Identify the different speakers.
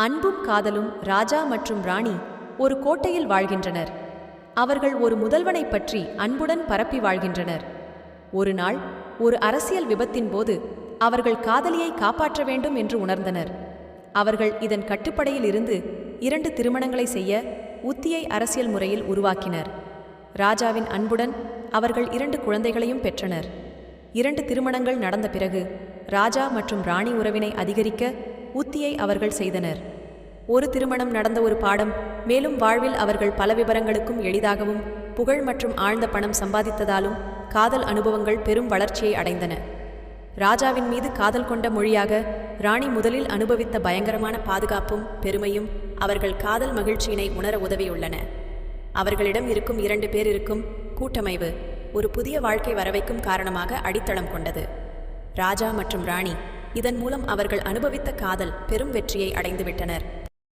Speaker 1: அன்பும் காதலும் ராஜா மற்றும் ராணி ஒரு கோட்டையில் வாழ்கின்றனர். அவர்கள் ஒரு முதல்வனைப் பற்றி அன்புடன் பரப்பி வாழ்கின்றனர். ஒரு நாள் ஒரு அரசியல் விபத்தின் போது அவர்கள் காதலியை காப்பாற்ற வேண்டும் என்று உணர்ந்தனர். அவர்கள் இதன் கட்டுப்படையில் இருந்து இரண்டு திருமணங்களை செய்ய உத்தியை அரசியல் முறையில் உருவாக்கினர். ராஜாவின் அன்புடன் அவர்கள் இரண்டு குழந்தைகளையும் பெற்றனர். இரண்டு திருமணங்கள் நடந்த பிறகு ராஜா மற்றும் ராணி உறவினை அதிகரிக்க உத்தியை அவர்கள் செய்தனர். ஒரு திருமணம் நடந்த ஒரு பாடம் மேலும் வாழ்வில் அவர்கள் பல விவரங்களுக்கும் எளிதாகவும் புகழ் மற்றும் ஆழ்ந்த பணம் சம்பாதித்ததாலும் காதல் அனுபவங்கள் பெரும் வளர்ச்சியை அடைந்தன. ராஜாவின் மீது காதல் கொண்ட மொழியாக ராணி முதலில் அனுபவித்த பயங்கரமான பாதுகாப்பும் பெருமையும் அவர்கள் காதல் மகிழ்ச்சியினை உணர உதவியுள்ளன. அவர்களிடம் இருக்கும் இரண்டு பேர் இருக்கும் கூட்டமைவு ஒரு புதிய வாழ்க்கை வரவைக்கும் காரணமாக அடித்தளம் கொண்டது. ராஜா மற்றும் ராணி. இதன் மூலம் அவர்கள் அனுபவித்த காதல் பெரும் வெற்றியை அடைந்துவிட்டனர்.